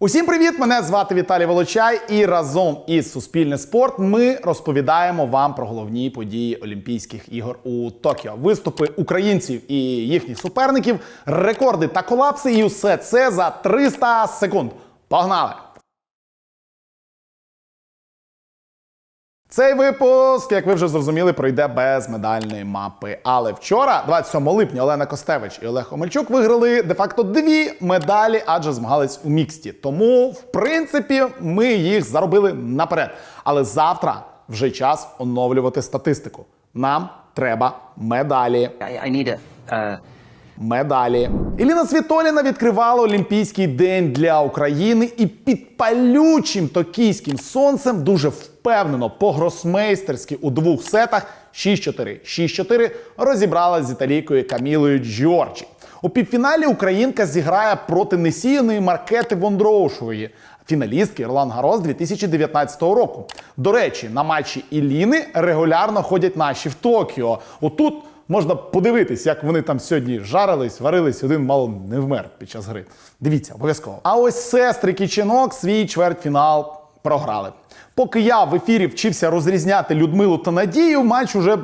Усім привіт! Мене звати Віталій Волочай, і разом із Суспільне спорт ми розповідаємо вам про головні події Олімпійських ігор у Токіо. Виступи українців і їхніх суперників, рекорди та колапси, і усе це за 300 секунд. Погнали! Цей випуск, як ви вже зрозуміли, пройде без медальної мапи. Але вчора, 27 липня, Олена Костевич і Олег Омельчук виграли де-факто дві медалі, адже змагались у міксті. Тому, в принципі, ми їх заробили наперед. Але завтра вже час оновлювати статистику. Нам треба медалі. I, I need a uh, Медалі. Іліна Світоліна відкривала Олімпійський день для України і під палючим токійським сонцем дуже впевнено по-гросмейстерськи у двох сетах 6-4, 6-4 розібралась з італійкою Камілою Джорджі. У півфіналі Українка зіграє проти несіяної Маркети Вондроушової, фіналістки Ролан Гарос 2019 року. До речі, на матчі Іліни регулярно ходять наші в Токіо. Отут можна подивитись, як вони там сьогодні жарились, варились, один мало не вмер під час гри. Дивіться, обов'язково. А ось сестри Кіченок свій чвертьфінал програли. Поки я в ефірі вчився розрізняти Людмилу та Надію, матч уже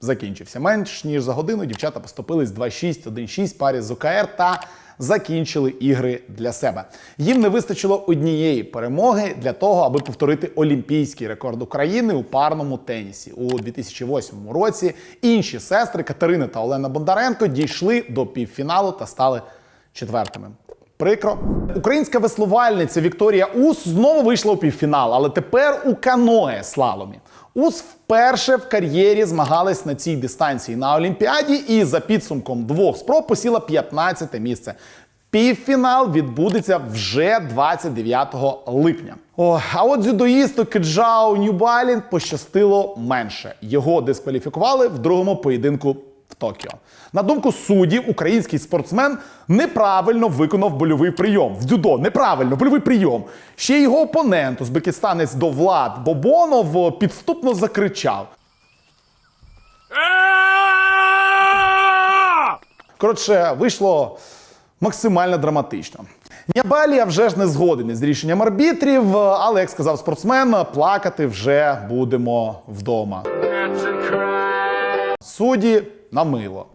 закінчився. Менш ніж за годину дівчата поступились 2-6, 1-6 парі з ОКР та закінчили ігри для себе. Їм не вистачило однієї перемоги для того, аби повторити олімпійський рекорд України у парному тенісі. У 2008 році інші сестри Катерина та Олена Бондаренко дійшли до півфіналу та стали четвертими. Прикро. Українська веслувальниця Вікторія Ус знову вийшла у півфінал, але тепер у каное слаломі. Ус вперше в кар'єрі змагалась на цій дистанції на Олімпіаді і за підсумком двох спроб посіла 15 місце. Півфінал відбудеться вже 29 липня. О, а от дзюдоїсту Кеджао Нюбалін пощастило менше. Його дискваліфікували в другому поєдинку Токіо. На думку суддів, український спортсмен неправильно виконав больовий прийом. В дзюдо неправильно больовий прийом. Ще його опонент, узбекистанець Довлад Бобонов, підступно закричав. Коротше, вийшло максимально драматично. Нябалія вже ж не згоден з рішенням арбітрів, але як сказав спортсмен, плакати вже будемо вдома. Судді на мило.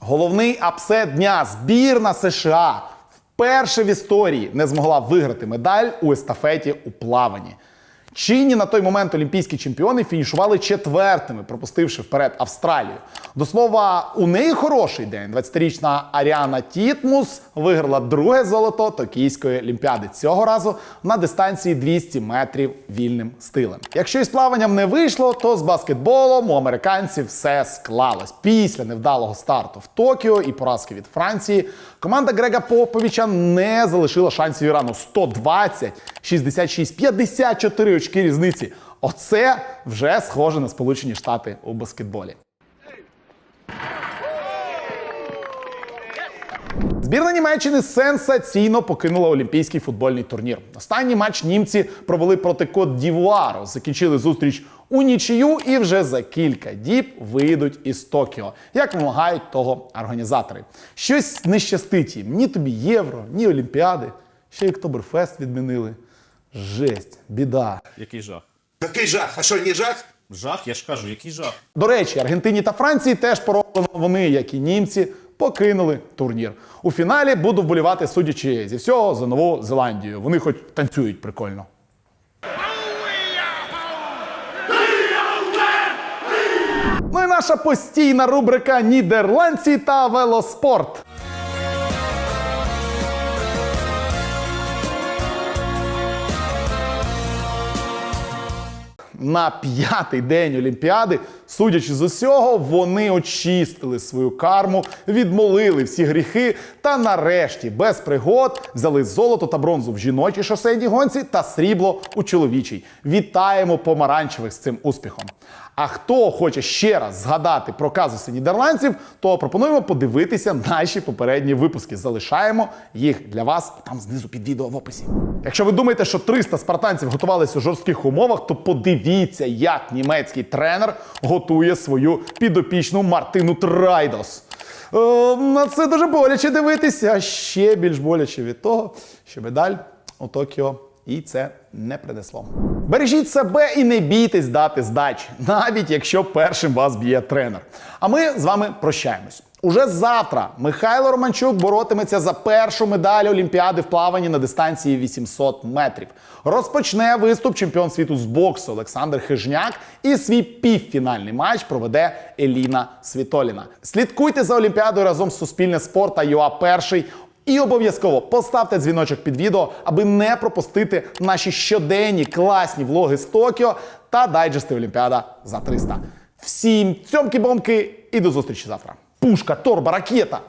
Головний апсет дня збірна США вперше в історії не змогла виграти медаль у естафеті у плаванні. Чинні на той момент олімпійські чемпіони фінішували четвертими, пропустивши вперед Австралію. До слова, у неї хороший день. 20-річна Аріана Тітмус виграла друге золото Токійської олімпіади. Цього разу на дистанції 200 метрів вільним стилем. Якщо із плаванням не вийшло, то з баскетболом у американців все склалось. Після невдалого старту в Токіо і поразки від Франції команда Грега Поповича не залишила шансів Ірану 120, 66, 54 очки різниці. Оце вже схоже на Сполучені Штати у баскетболі. Збірна Німеччини сенсаційно покинула олімпійський футбольний турнір. Останній матч німці провели проти Кот Дівуару. Закінчили зустріч у нічию і вже за кілька діб вийдуть із Токіо, як вимагають того організатори. Щось не щастить їм. Ні тобі євро, ні Олімпіади. Ще й Октоберфест відмінили. Жесть, біда. Який жах? Який жах? А що, не жах? Жах, я ж кажу, який жах. До речі, Аргентині та Франції теж пороблено. Вони, як і німці, покинули турнір. У фіналі буду вболівати, судячи зі всього, за Нову Зеландію. Вони хоч танцюють прикольно. Ну і наша постійна рубрика Нідерландці та велоспорт. На п'ятий день Олімпіади, судячи з усього, вони очистили свою карму, відмолили всі гріхи та нарешті без пригод взяли золото та бронзу в жіночій шосейній гонці та срібло у чоловічій. Вітаємо помаранчевих з цим успіхом. А хто хоче ще раз згадати про казуси нідерландців, то пропонуємо подивитися наші попередні випуски. Залишаємо їх для вас там знизу під відео в описі. Якщо ви думаєте, що 300 спартанців готувалися у жорстких умовах, то подивіться, як німецький тренер готує свою підопічну Мартину Трайдос. Е, на це дуже боляче дивитися, ще більш боляче від того, що медаль у Токіо і це не принесло. Бережіть себе і не бійтесь дати здачі, навіть якщо першим вас б'є тренер. А ми з вами прощаємось. Уже завтра Михайло Романчук боротиметься за першу медаль Олімпіади в плаванні на дистанції 800 метрів. Розпочне виступ чемпіон світу з боксу Олександр Хижняк і свій півфінальний матч проведе Еліна Світоліна. Слідкуйте за Олімпіадою разом з Суспільне спорт та ЮА Перший. І обов'язково поставте дзвіночок під відео, аби не пропустити наші щоденні класні влоги з Токіо та дайджести Олімпіада за 300. Всім цьомки-бомки і до зустрічі завтра. Пушка, торба, ракета.